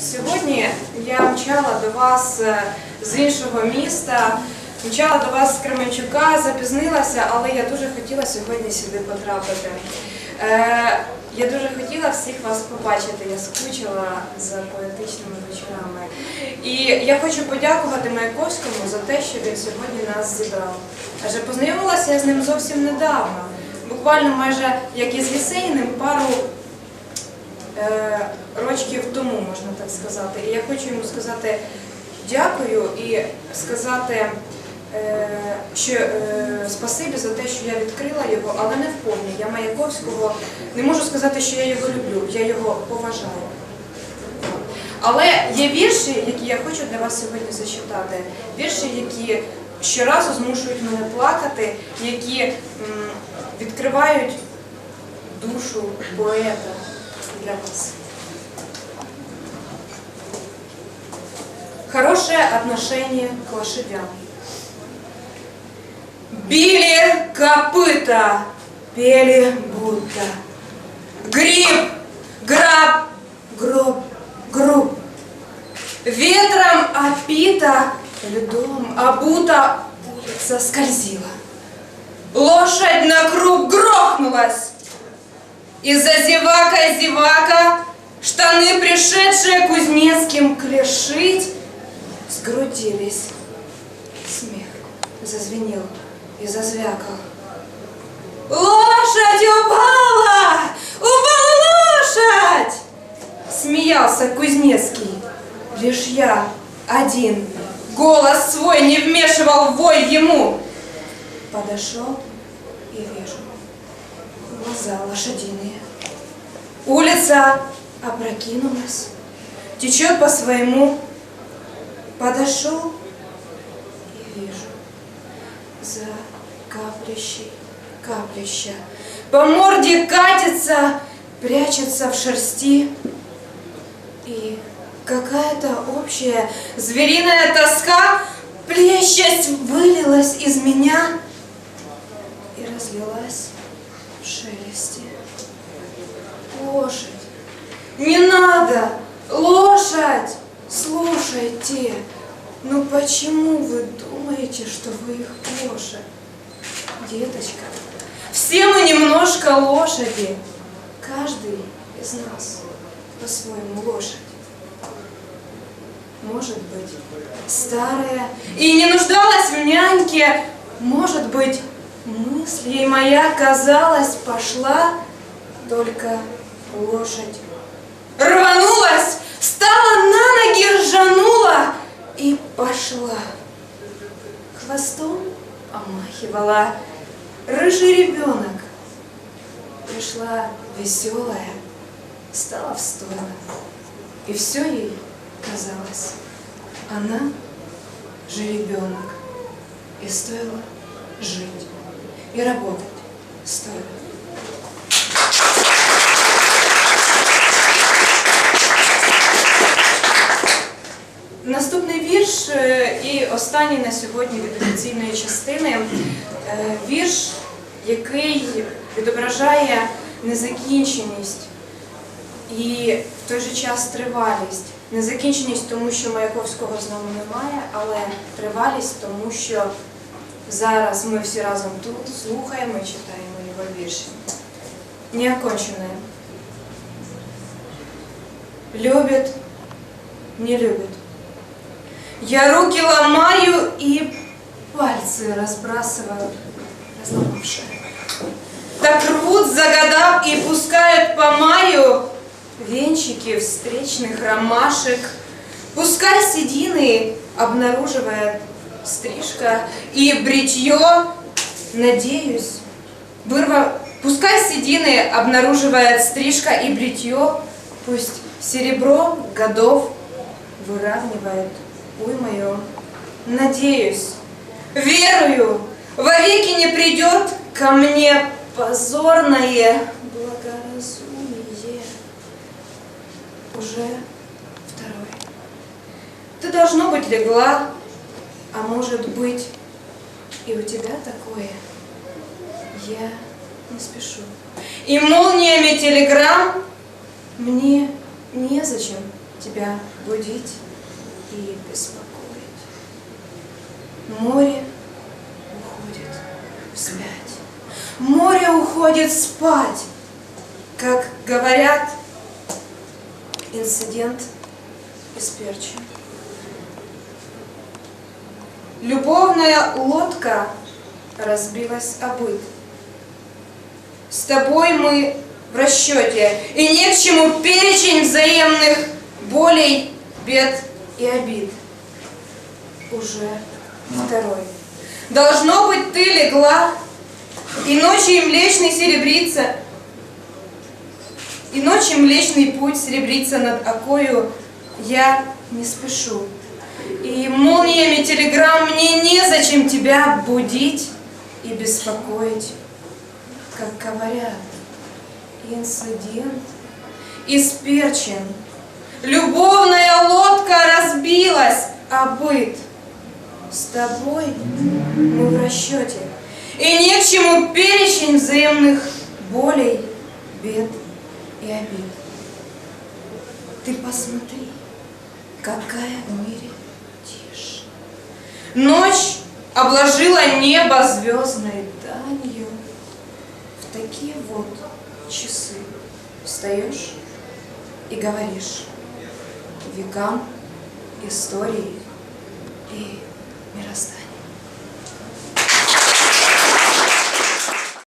Сьогодні я мчала до вас е, з іншого міста, мчала до вас з Кременчука, запізнилася, але я дуже хотіла сьогодні сюди потрапити. Е, я дуже хотіла всіх вас побачити. Я скучила за поетичними вечорами. І я хочу подякувати Маяковському за те, що він сьогодні нас зібрав. Адже познайомилася я з ним зовсім недавно. Буквально майже як із лісейним пару рочків тому, можна так сказати. І я хочу йому сказати дякую і сказати, е, що е, спасибі за те, що я відкрила його, але не вповні. Я Маяковського не можу сказати, що я його люблю, я його поважаю. Але є вірші, які я хочу для вас сьогодні зачитати. Вірші, які щоразу змушують мене плакати, які відкривають душу поета для вас. Хорошее отношение к лошадям. Били копыта, пели будто. Гриб, граб, гроб, груб. Ветром опита, льдом обута, улица скользила. Лошадь на круг грохнулась. И зазевака зевака, штаны, пришедшие кузнецким клешить, сгрудились. Смех зазвенел и зазвякал. Лошадь упала! Упала лошадь! Смеялся Кузнецкий. Лишь я один голос свой не вмешивал в вой ему. Подошел и вижу глаза лошадиные. Улица опрокинулась, течет по своему. Подошел и вижу за каплищей каплища. По морде катится, прячется в шерсти. И какая-то общая звериная тоска, плещасть вылилась из меня и разлилась шелесте. Лошадь, не надо, лошадь, слушайте, ну почему вы думаете, что вы их лошадь? Деточка, все мы немножко лошади, каждый из нас по-своему лошадь. Может быть, старая и не нуждалась в няньке, может быть, мысль моя, казалось, пошла, только лошадь рванулась, встала на ноги, ржанула и пошла. Хвостом помахивала рыжий ребенок. Пришла веселая, стала в стойло. И все ей казалось. Она жеребенок. И стоило жить. И работать стоило. Наступний вірш е, і останній на сьогодні від офіційної частини. Е, Вірш, який відображає незакінченість і в той же час тривалість. Незакінченість, тому що Маяковського з нами немає, але тривалість, тому що зараз ми всі разом тут слухаємо і читаємо його вірші. Неоконченное. Любит, не любит. Я руки ломаю и пальцы разбрасывают, разломавшие. Так рвут, загадав, и пускают по маю венчики встречных ромашек. Пускай седины обнаруживает стрижка и бритье, надеюсь, вырва... Пускай седины обнаруживает стрижка и бритье, пусть серебро годов выравнивает Ой, мое, надеюсь, верую, вовеки не придет ко мне позорное благоразумие. Уже второй. Ты, должно быть, легла, а может быть, и у тебя такое. Я не спешу. И молниями телеграмм мне незачем тебя будить и беспокоить. Море уходит вспять. Море уходит спать. Как говорят, инцидент исперчен. Любовная лодка разбилась о быт. С тобой мы в расчете, и не к чему перечень взаимных болей, бед и обид. Уже второй. Должно быть, ты легла, и ночью млечный серебрится, и ночью млечный путь серебрится над окою, я не спешу. И молниями телеграмм мне незачем тебя будить и беспокоить, как говорят. Инцидент исперчен, любовная лодка разбилась, а быт с тобой мы в расчете. И не к чему перечень взаимных болей, бед и обид. Ты посмотри, какая в мире тишь. Ночь обложила небо звездной данью. В такие вот часы встаешь и говоришь векам, истории и мирозданию.